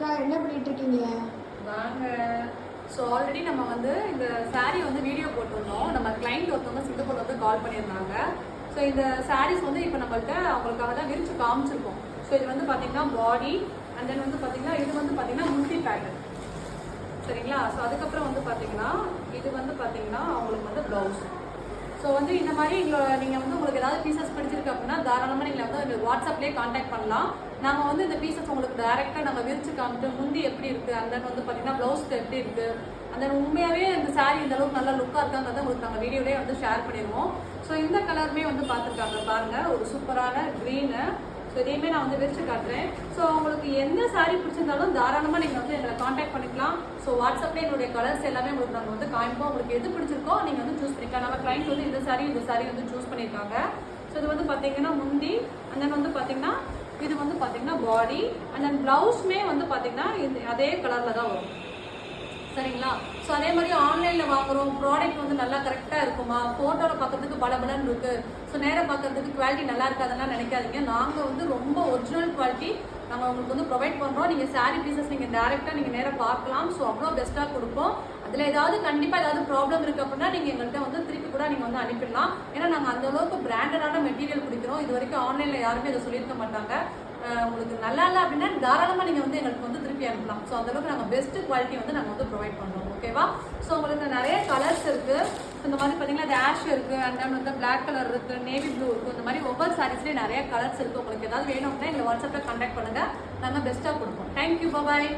அக்கா என்ன பண்ணிட்டு இருக்கீங்க வாங்க ஸோ ஆல்ரெடி நம்ம வந்து இந்த சாரீ வந்து வீடியோ போட்டிருந்தோம். நம்ம கிளைண்ட் ஒருத்தவங்க சிங்கப்பூர்ல வந்து கால் பண்ணியிருந்தாங்க. ஸோ இந்த சாரீஸ் வந்து இப்போ நம்மள்கிட்ட அவங்களுக்காக தான் விரிச்சு காமிச்சிருக்கோம். ஸோ இது வந்து பார்த்தீங்கன்னா பாடி அண்ட் தென் வந்து பார்த்தீங்கன்னா இது வந்து பார்த்தீங்கன்னா முட்டி பேட்டர்ன் சரிங்களா? ஸோ அதுக்கப்புறம் வந்து பார்த்தீங்கன்னா இது வந்து பார்த்தீங்கன்னா அவங்களுக்கு வந்து ப்ளவுஸ் ஸோ வந்து இந்த மாதிரி எங்களை நீங்கள் வந்து உங்களுக்கு ஏதாவது பீசஸ் பிடிச்சிருக்கு அப்படின்னா தாராளமாக நீங்கள் வந்து வாட்ஸ்அப்லேயே காண்டாக்ட் பண்ணலாம். நாங்கள் வந்து இந்த பீசஸ் உங்களுக்கு டேரெக்டாக நாங்கள் விரிச்சு காமிட்டு முந்தி எப்படி இருக்குது அந்த வந்து பார்த்தீங்கன்னா ப்ளவுஸ்க்கு எப்படி இருக்குது அந்த உண்மையாகவே இந்த சாரீ இந்த அளவுக்கு நல்ல லுக்காக இருக்காங்கிறத உங்களுக்கு நாங்கள் வீடியோலேயே வந்து ஷேர் பண்ணிடுவோம். ஸோ இந்த கலருமே வந்து பார்த்துருக்காங்க பாருங்கள் ஒரு சூப்பரான க்ரீனு ஸோ இதையுமே நான் வந்து விரிச்சு காட்டுறேன். ஸோ உங்களுக்கு எந்த saree பிடிச்சிருந்தாலும் தாராளமாக நீங்கள் வந்து எங்களை காண்டாக்ட் பண்ணிக்கலாம். ஸோ வாட்ஸ்அப்லேயே என்னுடைய கலர்ஸ் எல்லாமே உங்களுக்கு நாங்கள் வந்து காமிப்போம். உங்களுக்கு எது பிடிச்சிருக்கோ நீங்கள் வந்து சூஸ் பண்ணிக்கலாம். நம்ம கிளைண்ட் வந்து இந்த saree இந்த சாரீ வந்து சூஸ் பண்ணியிருக்காங்க. ஸோ இது வந்து பார்த்தீங்கன்னா முந்தி அந்த வந்து பார்த்தீங்கன்னா இது வந்து பார்த்தீங்கன்னா பாடி அண்ட் தென் ப்ளவுஸ்மே வந்து பார்த்தீங்கன்னா இந்த அதே கலரில் தான் வரும். சரிங்களா? ஸோ அதே மாதிரி ஆன்லைனில் வாங்குறோம். ப்ராடக்ட் வந்து நல்லா கரெக்டாக இருக்குமா? ஃபோட்டோவில் பார்க்கறதுக்கு பலபலன்னு இருக்குது ஸோ நேரம் பார்க்கறதுக்கு குவாலிட்டி நல்லா இருக்காதுன்னா நினைக்காதீங்க. நாங்கள் வந்து ரொம்ப ஒரிஜினல் குவாலிட்டி நாங்கள் உங்களுக்கு வந்து ப்ரொவைட் பண்ணுறோம் நீங்கள் சாரீ பீசஸ் நீங்கள் டேரெக்டாக நீங்கள் நேராக பார்க்கலாம். ஸோ அவ்வளோ பெஸ்ட்டாக கொடுப்போம். அதில் ஏதாவது கண்டிப்பாக ஏதாவது ப்ராப்ளம் இருக்குது அப்படின்னா நீங்கள் எங்கள்கிட்ட வந்து கூட நீங்கள் வந்து அனுப்பிடலாம். ஏன்னா நாங்கள் அந்த அளவுக்கு பிராண்டடான மெட்டீரியல் கொடுக்குறோம். இது வரைக்கும் ஆன்லைனில் யாருமே இதை சொல்லியிருக்க மாட்டாங்க. உங்களுக்கு நல்லா இல்லை அப்படின்னா தாராளமாக நீங்கள் வந்து எங்களுக்கு வந்து திருப்பி அனுப்பலாம். ஸோ அந்தளவுக்கு நாங்கள் பெஸ்ட் குவாலிட்டி வந்து நாங்கள் வந்து ப்ரொவைட் பண்ணுறோம் ஓகேவா ஸோ உங்களுக்கு நிறைய கலர்ஸ் இருக்குது இந்த மாதிரி பார்த்தீங்கன்னா இது ஆஷ் இருக்குது அண்ட் தென் வந்து பிளாக் கலர் இருக்குது நேவி ப்ளூ இருக்குது இந்த மாதிரி ஒவ்வொரு சாரீஸ்லேயும் நிறைய கலர்ஸ் இருக்குது உங்களுக்கு ஏதாவது வேணும் அப்படின்னா எங்களை வாட்ஸ்அப்பில் கான்டாக்ட் பண்ணுங்கள் நாங்கள் பெஸ்ட்டாக கொடுப்போம். Thank you bye